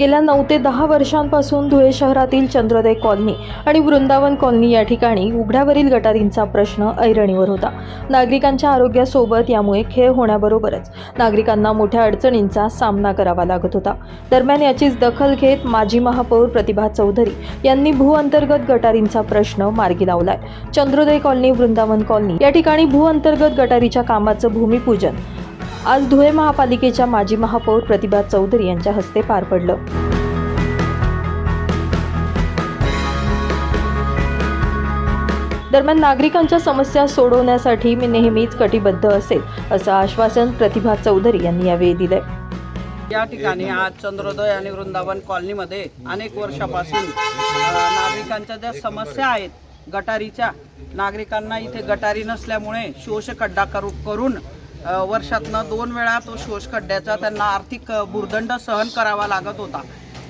गेल्या नऊ ते दहा वर्षांपासून धुळे शहरातील चंद्रोदय कॉलनी आणि वृंदावन कॉलनी या ठिकाणी उघड्यावरील गटारींचा प्रश्न ऐरणीवर होता. नागरिकांच्या आरोग्यासोबत यामुळे खेळ होण्याबरोबरच नागरिकांना मोठ्या अडचणींचा सामना करावा लागत होता. दरम्यान याचीच दखल घेत माजी महापौर प्रतिभा चौधरी यांनी भूअंतर्गत गटारींचा प्रश्न मार्गी लावलाय. चंद्रोदय कॉलनी वृंदावन कॉलनी या ठिकाणी भूअंतर्गत गटारीच्या कामाचं भूमिपूजन आज धुळे महापालिकेच्या माजी महापौर प्रतिभा चौधरी यांच्या हस्ते पार पडलं. दरम्यान नागरिकांच्या समस्या सोडवण्यासाठी मी नेहमीच कटिबद्ध असेल असं आश्वासन प्रतिभा चौधरी यांनी यावेळी दिलंय. या ठिकाणी आज चंद्रोदय आणि वृंदावन कॉलनीमध्ये अनेक वर्षापासून नागरिकांच्या ज्या समस्या आहेत गटारीच्या नागरिकांना इथे गटारी नसल्यामुळे शोषखड्डा करू करून वर्षातनं दोन वेळा तो शोष खड्ड्याचा त्यांना आर्थिक भुर्दंड सहन करावा लागत होता.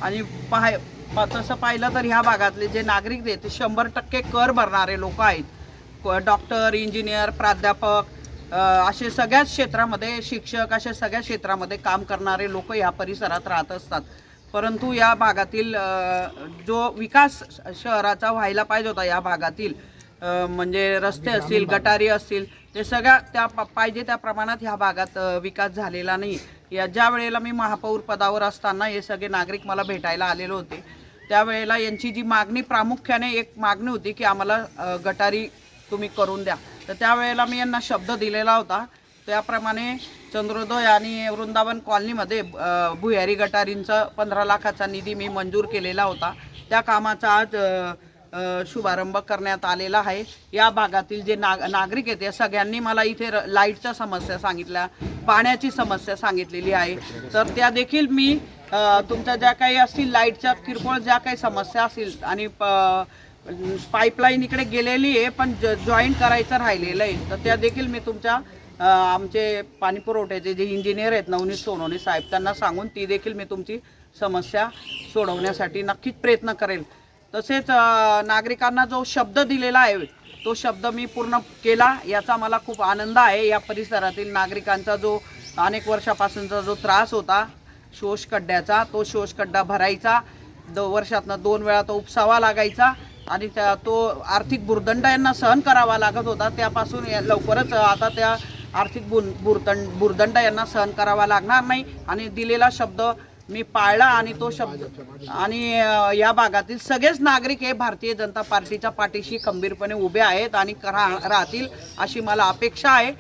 आणि पाहाय पा- तसं पाहिलं तर ह्या भागातले जे नागरिक आहेत ते शंभर टक्के कर भरणारे लोक आहेत. डॉक्टर इंजिनियर प्राध्यापक असे सगळ्याच क्षेत्रामध्ये शिक्षक अशा सगळ्या क्षेत्रामध्ये काम करणारे लोक या परिसरात राहत असतात. परंतु या भागातील जो विकास शहराचा व्हायला पाहिजे होता या भागातील म्हणजे रस्ते असतील गटारी असतील ते सगळ्या त्या पाहिजे त्या प्रमाणात ह्या भागात विकास झालेला नाही. या ज्या वेळेला मी महापौर पदावर असताना हे सगळे नागरिक मला भेटायला आलेले होते त्यावेळेला यांची जी मागणी प्रामुख्याने एक मागणी होती की आम्हाला गटारी तुम्ही करून द्या. तर त्यावेळेला मी यांना शब्द दिलेला होता. त्याप्रमाणे चंद्रोदय आणि वृंदावन कॉलनीमध्ये भुयारी गटारींचा पंधरा लाखाचा निधी मी मंजूर केलेला होता. त्या कामाचा आज शुभारंभ करण्यात आलेला आहे. या भागातील जे नाग नागरिक आहेत या सगळ्यांनी मला इथे र- लाईटच्या समस्या सांगितल्या पाण्याची समस्या सांगितलेली आहे. तर त्या देखील मी तुमच्या ज्या काही असतील लाईटच्या किरकोळ ज्या काही समस्या असतील आणि पाईपलाईन इकडे गेलेली आहे पण जॉईन करायचं राहिलेलं आहे तर त्या देखील मी तुमच्या आमचे पाणी पुरवठ्याचे जे इंजिनियर आहेत नवनीत सोनवणी साहेब त्यांना सांगून ती देखील मी तुमची समस्या सोडवण्यासाठी नक्कीच प्रयत्न करेल. तसेच नागरिकांना जो शब्द दिलेला आहे तो शब्द मी पूर्ण केला. याचा मला खूप आनंद आहे. या परिसरातील नागरिकांचा जो अनेक वर्षापासूनचा जो त्रास होता शोषखड्ड्याचा तो शोषखड्डा भरायचा. दो वर्षातनं दोन वेळा तो उपसावा लागायचा आणि त्या तो आर्थिक भुर्दंड यांना सहन करावा लागत होता. त्यापासून या- लवकरच आता त्या आर्थिक बुर बुरदंड भुर्दंड यांना सहन करावा लागणार नाही आणि दिलेला शब्द मी पाळला आणि तो शब्द आणि या भागातील सगळेच नागरिक हे भारतीय जनता पार्टीच्या पाठीशी खंबीरपणे उभे आहेत आणि राहतील अशी मला अपेक्षा आहे.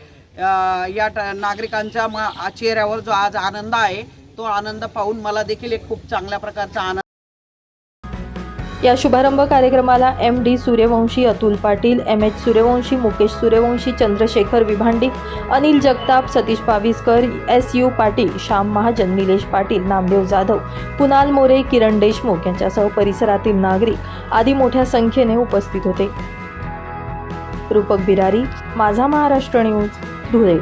या ट- नागरिकांच्या म चेहऱ्यावर जो आज आनंद आहे तो आनंद पाहून मला देखील एक खूप चांगल्या प्रकारचा आनंद या शुभारंभ कार्यक्रमाला M D Suryavanshi Atul Patil M H Suryavanshi Mukesh Suryavanshi Chandrashekhar Vibhandi Anil Jagtap Satish Paviskar S U Patil Shyam Mahajan Nilesh Patil Namdev Jadhav Kunal More Kiran Deshmukh यांच्यासह परिसरातील नागरिक आदी मोठ्या संख्येने उपस्थित होते. रूपक बिरारी माझा महाराष्ट्र न्यूज धुळे.